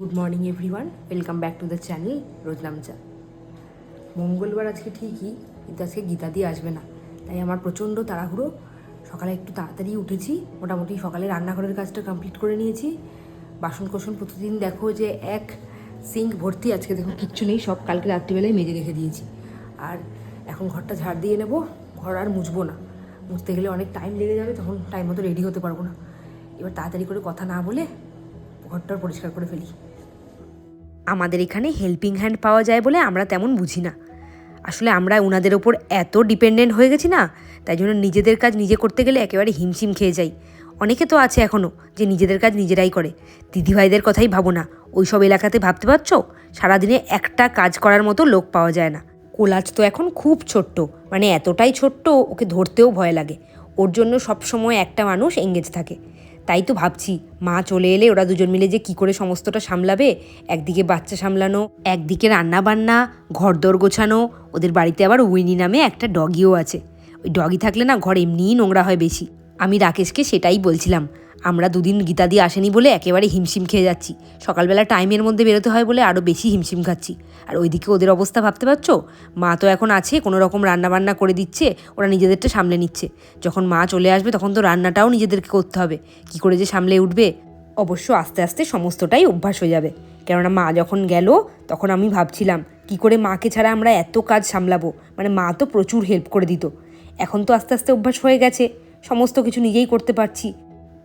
Good morning everyone welcome back to the channel Rojnamcha মঙ্গলবার আজকে ঠিকই, কিন্তু আজকে গীতা দিয়ে আসবে না। তাই আমার প্রচণ্ড তাড়াহুড়ো। সকালে একটু তাড়াতাড়ি উঠেছি। মোটামুটি সকালে রান্নাঘরের কাজটা কমপ্লিট করে নিয়েছি। বাসন কোসন প্রতিদিন দেখো যে এক সিঙ্ক ভর্তি। আজকে দেখো কিচ্ছু নেই, সব কালকে রাত্রিবেলায় মেজে রেখে দিয়েছি। আর এখন ঘরটা ঝাড় দিয়ে নেব। ঘর আর মুছবো না। মুছতে গেলে অনেক টাইম লেগে যাবে, তখন টাইম মতো রেডি হতে পারব না। এবার তাড়াতাড়ি করে কথা না বলে ঘরটা পরিষ্কার করে ফেলি। আমাদের এখানে হেল্পিং হ্যান্ড পাওয়া যায় বলে আমরা তেমন বুঝি না। আসলে আমরা ওনাদের ওপর এত ডিপেন্ডেন্ট হয়ে গেছি না, তাই জন্য নিজেদের কাজ নিজে করতে গেলে একেবারে হিমশিম খেয়ে যাই। অনেকে তো আছে এখনও যে নিজেদের কাজ নিজেরাই করে। দিদিভাইদের কথাই ভাবো না ওই সব এলাকাতে ভাবতে পারছ? সারাদিনে একটা কাজ করার মতো লোক পাওয়া যায় না। কোলাজ তো এখন খুব ছোট্ট মানে এতটাই ছোট্ট, ওকে ধরতেও ভয় লাগে। ওর জন্য সবসময় একটা মানুষ এঙ্গেজ থাকে। তাই তো ভাবছি, মা চলে এলে ওরা দুজন মিলে যে কি করে সমস্তটা সামলাবে? একদিকে বাচ্চা সামলানো, একদিকে রান্না বান্না ঘর দর গোছানো, ওদের বাড়িতে আবার উইনি নামে একটা ডগিও আছে। ওই ডগি থাকলে না ঘর এমনিই নোংরা হয় বেশি। আমি রাকেশকে সেটাই বলছিলাম। আমরা দুদিন গীতা দিয়ে আসেনি বলে একেবারে হিমশিম খেয়ে যাচ্ছি। সকালবেলা টাইমের মধ্যে বেরোতে হয় বলে আরও বেশি হিমশিম খাচ্ছি। আর ওইদিকে ওদের অবস্থা ভাবতে পারছ? মা তো এখন আছে, কোনো রকম রান্নাবান্না করে দিচ্ছে, ওরা নিজেদেরটা সামলে নিচ্ছে। যখন মা চলে আসবে তখন তো রান্নাটাও নিজেদেরকে করতে হবে। কি করে যে সামলে উঠবে? অবশ্য আস্তে আস্তে সমস্তটাই অভ্যাস হয়ে যাবে। কেননা মা যখন গেল, তখন আমি ভাবছিলাম, কি করে মাকে ছাড়া আমরা এত কাজ সামলাবো? মানে মা তো প্রচুর হেল্প করে দিত। এখন তো আস্তে আস্তে অভ্যাস হয়ে গেছে। সমস্ত কিছু নিজেই করতে পারছি।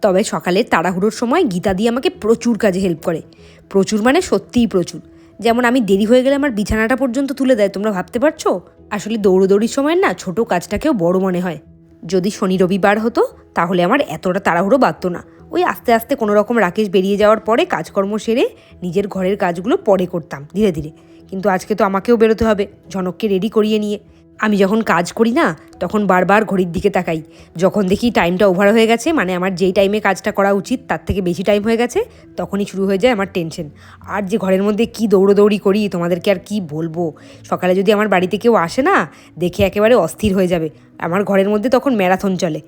তবে সকালে তাড়াহুড়োর সময় গীতা দিয়ে আমাকে প্রচুর কাজে হেল্প করে। প্রচুর মানে সত্যিই প্রচুর। যেমন আমি দেরি হয়ে গেলে আমার বিছানাটা পর্যন্ত তুলে দেয়, তোমরা ভাবতে পারছ? আসলে দৌড়োদৌড়ির সময় না ছোট কাজটাকেও বড় মনে হয়। যদি শনি রবিবার হতো, তাহলে আমার এতটা তাড়াহুড়ো বাড়তো না। ওই আস্তে আস্তে কোনো রকম রাকেশ বেরিয়ে যাওয়ার পরে কাজকর্ম সেরে নিজের ঘরের কাজগুলো পরে করতাম ধীরে ধীরে। কিন্তু আজকে তো আমাকেও বেরোতে হবে, ঝনককে রেডি করিয়ে নিয়ে। আমি যখন কাজ করি না, তখন বারবার ঘড়ির দিকে তাকাই। যখন দেখি টাইমটা ওভার হয়ে গেছে মানে আমার যেই টাইমে কাজটা করা উচিত, তার থেকে বেশি টাইম হয়ে গেছে, তখনই শুরু হয়ে যায় আমার টেনশন আর যে ঘরের মধ্যে কি দৌড়োদৌড়ি করি, তোমাদেরকে আর কি বলব? সকালে যদি আমার বাড়িতে কেউ আসে না, দেখে একেবারে অস্থির হয়ে যাবে। আমার ঘরের মধ্যে তখন ম্যারাথন চলে।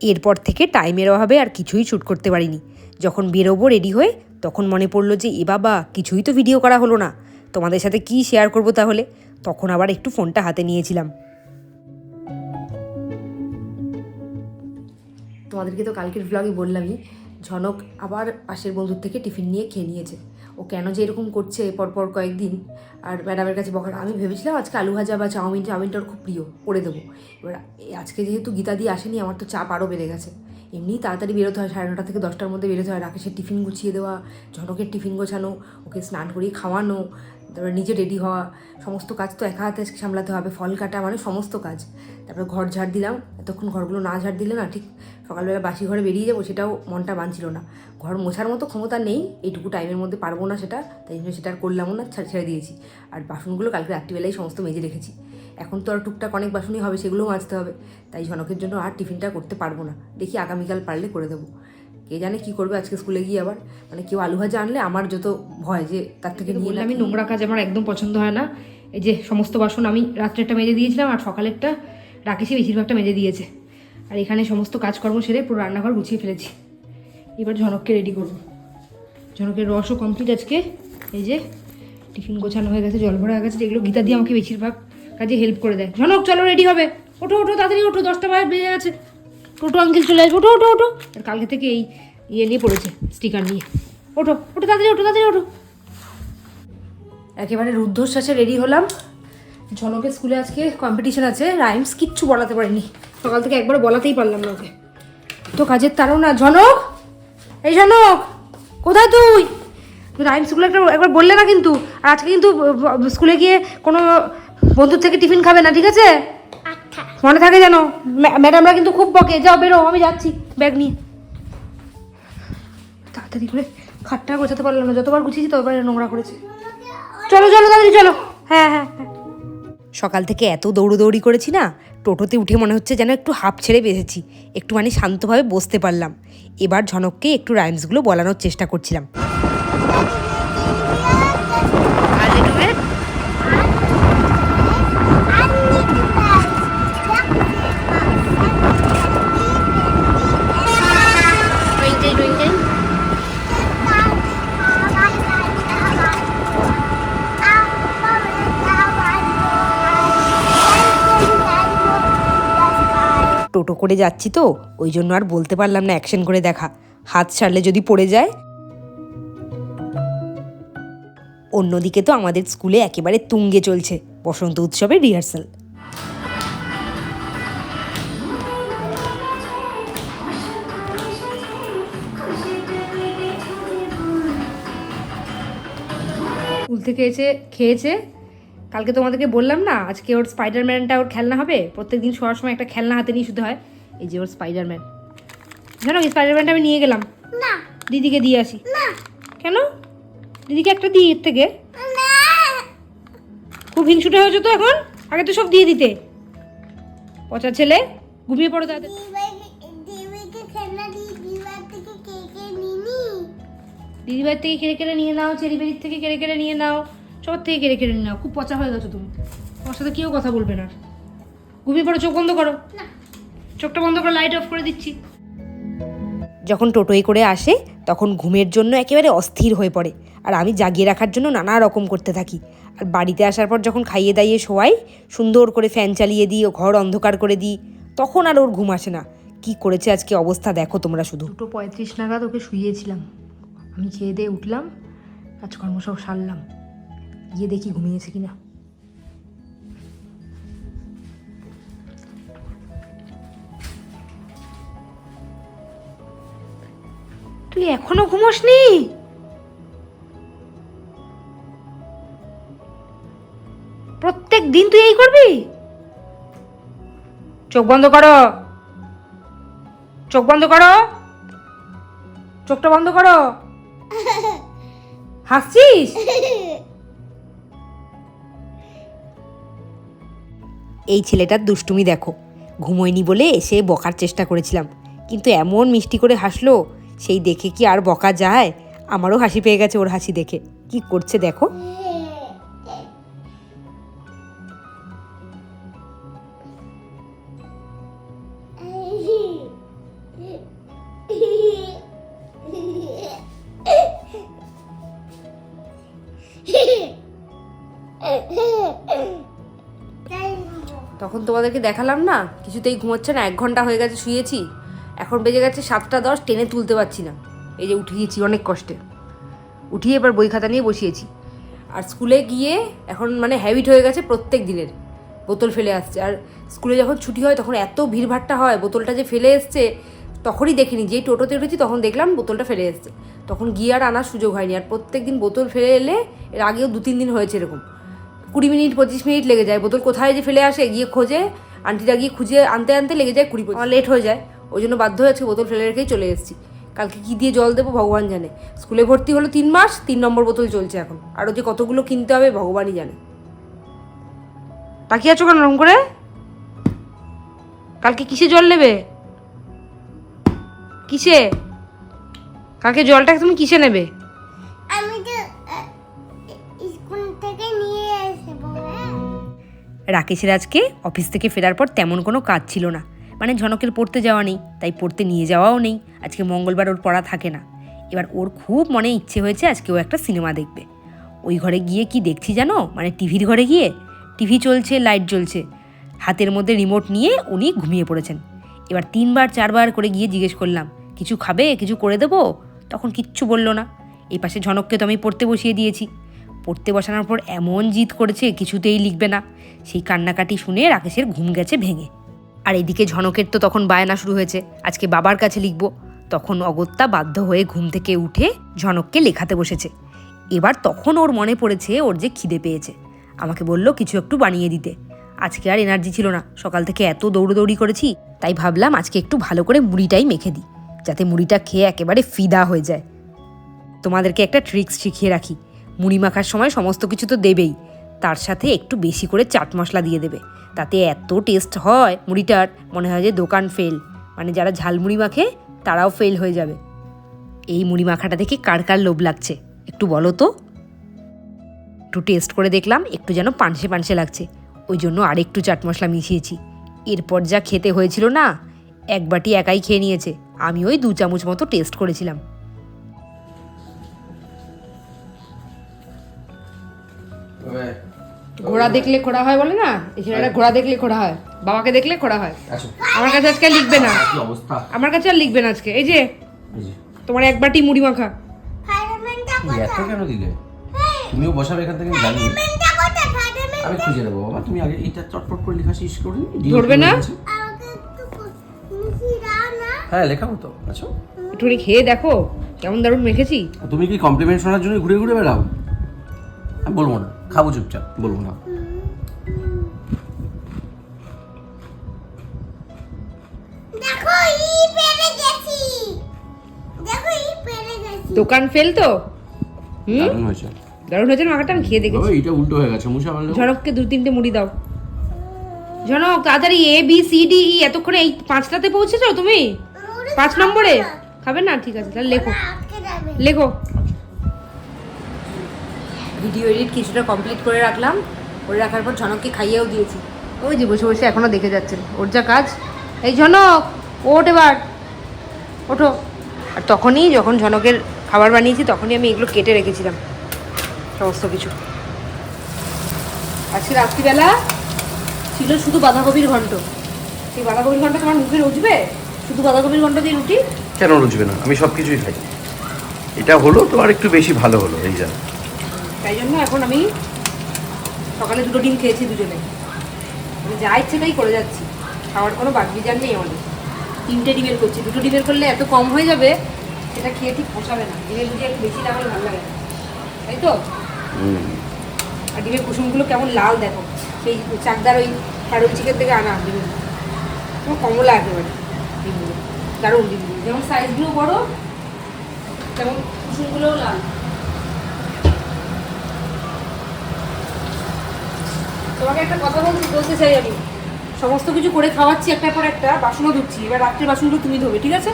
এরপর থেকে টাইমের অভাবে আর কিছুই শ্যুট করতে পারিনি। যখন বেরোবো রেডি হয়ে, তখন মনে পড়ল যে, এ বাবা, কিছুই তো ভিডিও করা হলো না। তোমাদের সাথে কি শেয়ার করব তাহলে? তখন আবার একটু ফোনটা হাতে নিয়েছিলাম। তোমাদেরকে তো কালকের ব্লগে বললামই, ঝনক আবার পাশের বন্ধুর থেকে টিফিন নিয়ে খেয়ে নিয়েছে। ও কেন যে এরকম করছে পরপর কয়েকদিন, আর ম্যাডামের কাছে বকার। আমি ভেবেছিলাম আজকে আলু ভাজা বা চাউমিন, চাউমিনটা ওর খুব প্রিয়, করে দেবো। এবার আজকে যেহেতু গীতা দিয়ে আসেনি, আমার তো চাপ আরও বেড়ে গেছে। এমনি তাড়াতাড়ি বেরোতে হয়, সাড়ে নটা থেকে দশটার মধ্যে বেরোতে হয়। রাকেশের টিফিন গুছিয়ে দেওয়া, ঝনকের টিফিন গোছানো, ওকে স্নান করিয়ে খাওয়ানো তারপরে নিজে রেডি হওয়া, সমস্ত কাজ তো একা হাতে সামলাতে হবে, ফল কাটা মানে সমস্ত কাজ। তারপরে ঘর ঝাড় দিলাম, এতক্ষণ ঘরগুলো না ঝাড় দিলে না ঠিক সকালবেলা বাসি ঘরে বেরিয়ে যাব সেটাও মনটা মানছিল না। ঘর মোছার মতো ক্ষমতা নেই, এইটুকু টাইমের মধ্যে পারব না সেটা, তাই জন্য সেটা আর করলামও না ছেড়ে দিয়েছি। আর বাসনগুলো কালকে রাত্রিবেলায় সমস্ত মেজে রেখেছি। এখন তো আর টুকটাক অনেক বাসনই হবে, সেগুলোও মাজতে হবে, তাই ঝনকের জন্য আর টিফিনটা করতে পারব না। দেখি আগামীকাল পারলে করে দেবো। কে জানে কি করবে আজকে স্কুলে গিয়ে আবার। মানে কেউ আলু ভাজা আনলে আমার যত ভয় যে তার থেকে নিয়ে আমি নোংরা কাজ আমার একদম পছন্দ হয় না। এই যে সমস্ত বাসন আমি রাত্রেরটা মেজে দিয়েছিলাম আর সকালেরটা রাকেশই বেশিরভাগটা মেজে দিয়েছে। আর এখানে সমস্ত কাজকর্ম সেরে পুরো রান্নাঘর গুছিয়ে ফেলেছি। এবার ঝনককে রেডি করব। ঝনকের রসও কমপ্লিট আজকে। এই যে টিফিন গোছানো হয়ে গেছে জল ভরা হয়ে গেছে যেগুলো গীতা দিয়ে আমাকে বেশিরভাগ কাজে হেল্প করে দেয়। ঝনক চলো রেডি হবে। ওঠো ওঠো তাড়াতাড়ি ওঠো দশটা বাজে বেজে গেছে। টোটো আঙ্কেল চলে আসবে। ওঠো ওঠো ওঠো। আর কালকে থেকে এই ইয়ে নিয়ে পড়েছে স্টিকার নিয়ে। ওঠো ওঠো, তাড়াতাড়ি ওঠো তাড়াতাড়ি ওঠো। একেবারে রুদ্ধশ্বাসে রেডি হলাম। ঝনকের স্কুলে আজকে কম্পিটিশন আছে রাইমস কিচ্ছু বলাতে পারিনি। সকাল থেকে একবার বলাতেই পারলাম না ওকে। তো কাজের তারও না ঝনক! এই ঝনক! কোথায় তুই? তুই রাইমসগুলো একটা একবার বললে না কিন্তু। আর আজকে কিন্তু স্কুলে গিয়ে কোনো বন্ধুর থেকে টিফিন খাবে না, ঠিক আছে? মনে থাকে যেন ম্যাডামরা কিন্তু খুব বকে। যাও বেরো আমি যাচ্ছি। ব্যাগ নিয়ে। তাড়াতাড়ি করে খাটটা গোছাতে পারলাম না। যতবার গুছিয়েছি ততবার নোংরা করেছে। চলো চলো তাড়াতাড়ি চলো। হ্যাঁ হ্যাঁ হ্যাঁ। সকাল থেকে এত দৌড়োদৌড়ি করেছি না টোটোতে উঠে মনে হচ্ছে যেন একটু হাফ ছেড়ে বেঁধেছি। একটুখানি শান্তভাবে বসতে পারলাম। এবার ঝনককে একটু রাইমসগুলো বলানোর চেষ্টা করছিলাম। করে যাচ্ছি তো, ওই জন্য আর বলতে পারলাম না অ্যাকশন করে দেখা। হাত ছাড়লে যদি পড়ে যায়। অন্যদিকে তো আমাদের স্কুলে একেবারে তুঙ্গে চলছে বসন্ত উৎসবের রিহার্সাল স্কুল থেকে এসে খেয়েছে কালকে তোমাদেরকে বললাম না আজকে ওর স্পাইডারম্যানটা ওর খেলনা হবে প্রত্যেক দিন শোয়ার সময় একটা খেলনা হাতে নিয়ে শুধু হয়। এই যে ওর স্পাইডারম্যান জানো এই স্পাইডারম্যানটা আমি নিয়ে গেলাম। না। দিদিকে দিয়ে আসি। কেন? দিদিকে একটা দিই এর থেকে। খুব হিংসুটে হয়েছে তো এখন? আগে তো সব দিয়ে দিতে। পচা ছেলে ঘুমিয়ে পড়ো তাদের দিদিকে খেলনা দিয়ে দিবার থেকে কে কে নিনি দিদিভাইয়ের থেকে কেড়ে কেড়ে নিয়ে নাও চেরি বেরির থেকে কেড়ে কেড়ে নিয়ে নাও। সবার থেকে কেড়ে কেড়ে নাও খুব পচা হয়ে গেছো তুমি। তোমার সাথে কেউ কথা বলবে না। আর। ঘুমিয়ে পড়ো চোখ বন্ধ করো। না। চোখটা বন্ধ করে লাইট অফ করে দিচ্ছি। যখন টোটোয় করে আসে তখন ঘুমের জন্য একেবারে অস্থির হয়ে পড়ে। আর আমি জাগিয়ে রাখার জন্য নানা রকম করতে থাকি। আর বাড়িতে আসার পর যখন খাইয়ে দাইয়ে শোয়াই সুন্দর করে ফ্যান চালিয়ে দিই ও ঘর অন্ধকার করে দিই তখন আর ওর ঘুম আসে না। কি করেছে আজকে অবস্থা দেখো তোমরা শুধু। দুটো পঁয়ত্রিশ নাগাদ ওকে শুয়েছিলাম। আমি খেয়ে দিয়ে উঠলাম কাজকর্ম সব সারলাম। গিয়ে দেখি ঘুমিয়েছে কিনা। তুই এখনও ঘুমোসনি? প্রত্যেক দিন তুই এই করবি? চোখ বন্ধ করো। চোখ বন্ধ করো। চোখটা বন্ধ করো। হাসছিস? এই ছেলেটার দুষ্টুমি দেখো। ঘুমোয়নি বলে এসে বকার চেষ্টা করেছিলাম। কিন্তু এমন মিষ্টি করে হাসলো, সেই দেখে কি আর বকা যায়? আমারও হাসি পেয়ে গেছে ওর হাসি দেখে। কি করছে দেখো? তোমাদেরকে দেখালাম না? কিছুতেই ঘুমোচ্ছে না, এক ঘণ্টা হয়ে গেছে শুয়েছি। এখন বেজে গেছে সাতটা দশ, টেনে তুলতে পারছি না। এই যে উঠিয়েছি অনেক কষ্টে। উঠিয়ে এবার বই খাতা নিয়ে বসিয়েছি। আর স্কুলে গিয়ে এখন মানে হ্যাবিট হয়ে গেছে প্রত্যেক দিনের। বোতল ফেলে আসছে। আর স্কুলে যখন ছুটি হয় তখন এত ভিড়ভাট্টা হয়, বোতলটা যে ফেলে এসছে, তখনই দেখিনি। যেই টোটোতে উঠেছি তখন দেখলাম বোতলটা ফেলে এসছে। তখন গিয়ে আর আনার সুযোগ হয়নি। আর প্রত্যেক দিন বোতল ফেলে এলে এর আগেও দু তিন দিন হয়েছে এরকম। কুড়ি মিনিট পঁচিশ মিনিট লেগে যায়। বোতল কোথায় যে ফেলে আসে গিয়ে খোঁজে আন্টিরা গিয়ে খুঁজে আনতে আনতে লেগে যায় কুড়ি আমার লেট হয়ে যায়। ওই জন্য বাধ্য হয়েছে বোতল ফেলে রেখেই চলে এসেছি। কালকে কী দিয়ে জল দেবো ভগবান জানে। স্কুলে ভর্তি হলো তিন মাস তিন নম্বর বোতল চলছে এখন। আরও যে কতগুলো কিনতে হবে ভগবানই জানে। তাকিয়ে আছো কেন রকম করে? কালকে কিসে জল নেবে? কিসে? কালকে জলটা তুমি কিসে নেবে? রাকেশের আজকে অফিস থেকে ফেরার পর তেমন কোনো কাজ ছিল না। মানে ঝনকের পড়তে যাওয়া নেই, তাই পড়তে নিয়ে যাওয়াও নেই। আজকে মঙ্গলবার ওর পড়া থাকে না। এবার ওর খুব মনে ইচ্ছে হয়েছে আজকে ও একটা সিনেমা দেখবে। ওই ঘরে গিয়ে কি দেখছি জানো? মানে টিভির ঘরে গিয়ে? টিভি চলছে, লাইট জ্বলছে। হাতের মধ্যে রিমোট নিয়ে উনি ঘুমিয়ে পড়েছেন। এবার তিনবার, চারবার করে গিয়ে জিজ্ঞেস করলাম, কিছু খাবে? কিছু করে দেবো? তখন কিচ্ছু বলল না। এই পাশে ঝনককে তো আমি পড়তে বসিয়ে দিয়েছি। পড়তে বসানোর পর এমন জিদ করেছে, কিছুতেই লিখবে না। সেই কান্নাকাটি শুনে রাকেশের ঘুম গেছে ভেঙে। আর এদিকে ঝনকের তো তখন বায়না শুরু হয়েছে, আজকে বাবার কাছে লিখব। তখন অগত্যা বাধ্য হয়ে ঘুম থেকে উঠে ঝনককে লেখাতে বসেছে। এবার তখন ওর মনে পড়েছে ওর যে খিদে পেয়েছে। আমাকে বলল কিছু একটু বানিয়ে দিতে। আজকে আর এনার্জি ছিল না, সকাল থেকে এত দৌড়দৌড়ি করেছি, তাই ভাবলাম আজকে একটু ভালো করে মুড়িটাই মেখে দিই, যাতে মুড়িটা খেয়ে একেবারে ফিদা হয়ে যায়। তোমাদেরকে একটা ট্রিক্স শিখিয়ে রাখি মুড়ি মাখার সময় সমস্ত কিছু তো দেবেই। তার সাথে একটু বেশি করে চাট মশলা দিয়ে দেবে। তাতে এত টেস্ট হয় মুড়িটার, মনে হয় যে দোকান ফেল মানে যারা ঝালমুড়ি মাখে, তারাও ফেল হয়ে যাবে। এই মুড়ি মাখাটা দেখে কার কার লোভ লাগছে? একটু বলো তো। একটু টেস্ট করে দেখলাম, একটু যেন পানসে পানসে লাগছে। ওই জন্য আর একটু চাট মশলা মিশিয়েছি। এরপর যা খেতে হয়েছিল না, এক বাটি একাই খেয়ে নিয়েছে। আমি ওই দু চামচ মতো টেস্ট করেছিলাম। ঘোড়া দেখলে খোড়া হয় বলে না? এই ছেলেটা ঘোড়া দেখলে খোড়া হয়। বাবাকে দেখলে খোড়া হয়। আমার কাছে আজকে আর লিখবে না। অবস্থা? আমার কাছে আর লিখবে না আজকে। এই যে তোমার এক বাটি মুড়ি মাখা। এত কেন দিলে? তুমিও বসাবে এখান থেকে আমি জানি। আমি খুঁজে দেবো বাবা। তুমি আগে এইটা চটপট করে লেখা শেষ করে ধরবে না? আমাকে একটু মিশি দাও না। হ্যাঁ লেখাবো তো। আচ্ছা একটুখানি খেয়ে দেখো কেমন দারুণ মেখেছি। তুমি কি কমপ্লিমেন্ট শোনার জন্য ঘুরে ঘুরে বেড়াও? আমি বলব না। খাব চুপচাপ বলব না। দোকান ফেল তো? হুম? দারুণ হয়েছে। দারুণ হয়েছে মাখাটা আমি খেয়ে দেখেছি। এইটা উল্টো হয়ে গেছে মুসা মারলে ঝনককে দু তিনটে মুড়ি দাও। ঝনক তাড়াতাড়ি A B C D E এতক্ষণে এই পাঁচটাতে পৌঁছেছো তুমি? পাঁচ নম্বরে? খাবে না? ঠিক আছে তাহলে লেখো। লেখো। ভিডিও এডিট কিছুটা কমপ্লিট করে রাখলাম। করে রাখার পর ঝনককে খাইয়েও দিয়েছি। ওই যে বসে বসে এখনও দেখে যাচ্ছেন। ওর যা কাজ। এই ঝনক ওঠ এবার। ওঠো। আর তখনই যখন ঝনকের খাবার বানিয়েছি তখনই আমি এগুলো কেটে রেখেছিলাম। সমস্ত কিছু। আজকে রাত্রিবেলা ছিল শুধু বাঁধাকপির ঘন্ট। সেই বাঁধাকপির ঘন্ট তোমার মুখে উঠবে শুধু বাঁধাকপির ঘন্ট দিয়ে রুটি? কেন রুচবে না? আমি সব কিছুই খাই। এটা হলো তো আর একটু বেশি ভালো হলো এই যা তাই জন্য এখন আমি সকালে দুটো ডিম খেয়েছি দুজনে। আমি যা ইচ্ছে তাই করে যাচ্ছি। খাওয়ার কোনো বাদ বিজার নেই আমাদের। তিনটে ডিমের করছি। দুটো ডিমের করলে এত কম হয়ে যাবে সেটা খেয়ে ঠিক পোষাবে না। ডিমের বুঝি একটু বেশি লাগালে ভালো লাগে। তাই তো? আর ডিমের কুসুমগুলো কেমন লাল দেখো। সেই চাকদার ওই হ্যারোল চিকেন থেকে আনা ডিমের। কমলা একেবারে ডিমগুলো দারুণ ডিমগুলো। যেমন সাইজগুলো বড় তেমন কুসুমগুলোও লাল। তোমাকে একটা কথা বলছি বলতে চাই আমি। সমস্ত কিছু করে খাওয়াচ্ছি একটার পর একটা বাসনও ধুচ্ছি এবার রাত্রে বাসনগুলো তুমি ধোবে ঠিক আছে?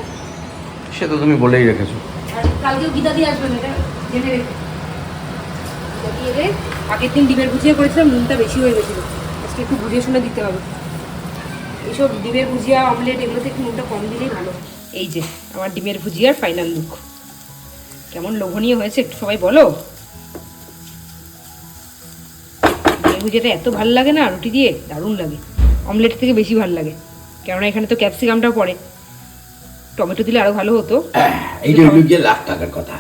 সে তো তুমি বলেই রেখেছো। আর কালকেও গীতা দিয়ে আসবেন এটা জেনে রেখে। এলে আগের দিন ডিমের ভুজিয়া করেছিলাম নুনটা বেশি হয়ে গেছিল। আজকে একটু বুঝিয়ে শুনে দিতে হবে। এইসব ডিমের ভুজিয়া অমলেট এগুলোতে একটু নুনটা কম দিলেই ভালো। এই যে আমার ডিমের ভুজিয়ার ফাইনাল লুক কেমন লোভনীয় হয়েছে একটু সবাই বলো? ভুজিয়াটা এত ভালো লাগে না রুটি দিয়ে? দারুণ লাগে। অমলেট থেকে বেশি ভালো লাগে। কেননা এখানে তো ক্যাপসিকামটা পড়ে। টমেটো দিলে আরও ভালো হতো। এইটা হলো গিয়ে লাখ টাকার কথা।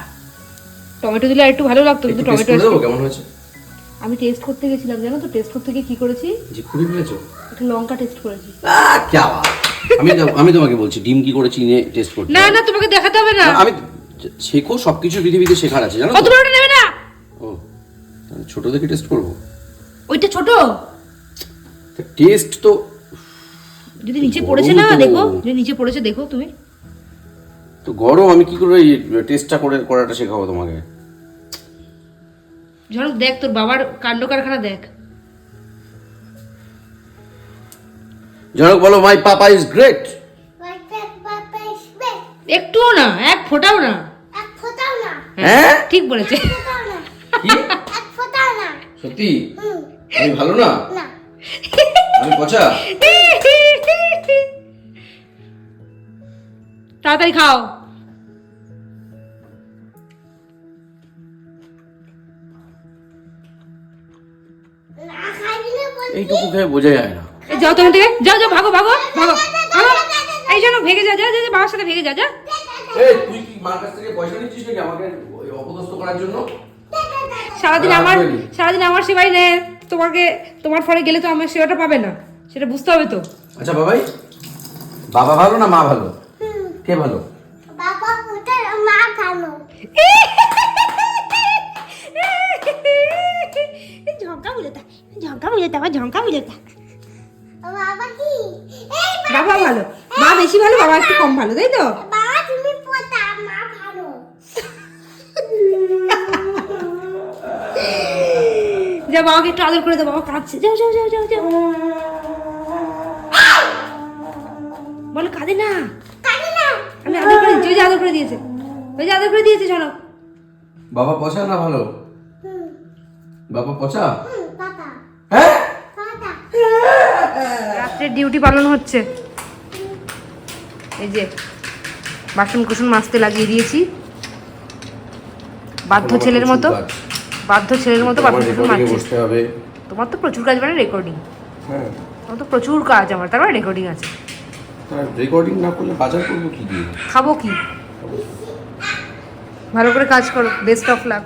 টমেটো দিলে আর একটু ভালো লাগতো কিন্তু টমেটো কেমন হয়েছে? আমি টেস্ট করতে গেছিলাম জানো তো? টেস্ট করতে গিয়ে কি করেছি? যে খুবই ফেলেছো একটা লঙ্কা টেস্ট করেছি। আমি আমি তোমাকে বলছি ডিম কি করে চিনে টেস্ট করতে না না তোমাকে দেখাতে হবে না। আমি শেখো সবকিছু পৃথিবীতে শেখার আছে জানো অত তো? বড়টা নেবে না! ও ছোট দেখে টেস্ট করব? ওইটা ছোট? টেস্ট তো যদি নিচে পড়েছে না দেখো। যদি নিচে পড়েছে দেখো তুমি। তো গরম আমি কি করে টেস্টটা করে করাটা শেখাবো তোমাকে? ঝড় দেখ তোর বাবার কাণ্ড কারখানা দেখ। জনক বলো মাই পাপা ইজ গ্রেট একটুও না এক ফোটাও না। এক ফোটাও না। হ্যাঁ? ঠিক বলেছে। ফোটাও না। কি? এক ফোটাও না। সত্যি? হুম। আমি ভালো না না আমি পচা তাড়াতাড়ি খাও এইটুকু খেয়ে বোঝা যায় না এই যাও তোমার থেকে যাও যাও ভাগো ভাগো ভাগো ভাগো এই জন্য ভেগে যা যা যা বাবার সাথে ভেগে যা যা এই তুই কি মার কাছ থেকে পয়সা নিচ্ছিস নাকি আমাকে অপদস্থ করার জন্য সারাদিন আমার? সারাদিন আমার সেবাই নেয় তোমাকে তোমার ফলে গেলে তো আমার সেবাটা পাবে না। সেটা বুঝতে হবে তো। আচ্ছা বাবাই। বাবা ভালো না মা ভালো? কে ভালো? বাবা মা ঝঙ্কা ঝঙ্কা ঝঙ্কা বুঝেতা। বাবা বাবা ভালো। মা বেশি ভালো বাবা একটু কম ভালো তাই তো? যা বাবাকে একটু আদর করে দাও বাবা কাঁদছে। যাও যাও যাও যাও যাও। বলো কাঁদে না? আমি আদর করে দিচ্ছি ওই যে আদর করে দিয়েছে। ওই যে আদর করে দিয়েছে চলো। বাবা পচা না ভালো? বাবা পচা? হ্যাঁ? পাতা। রাত্রের ডিউটি পালন হচ্ছে। এই যে বাসন কুসন মাজতে লাগিয়ে দিয়েছি। বাধ্য ছেলের মতো। বাধ্য ছেলের মতো বসতে হবে। তোমার তো প্রচুর কাজ মানে রেকর্ডিং হ্যাঁ। তোমার তো প্রচুর কাজ আমার তারপরে মানে রেকর্ডিং আছে। রেকর্ডিং না করলে বাজার করব কি দিয়ে? খাব কি? ভালো করে কাজ করো বেস্ট অফ লাক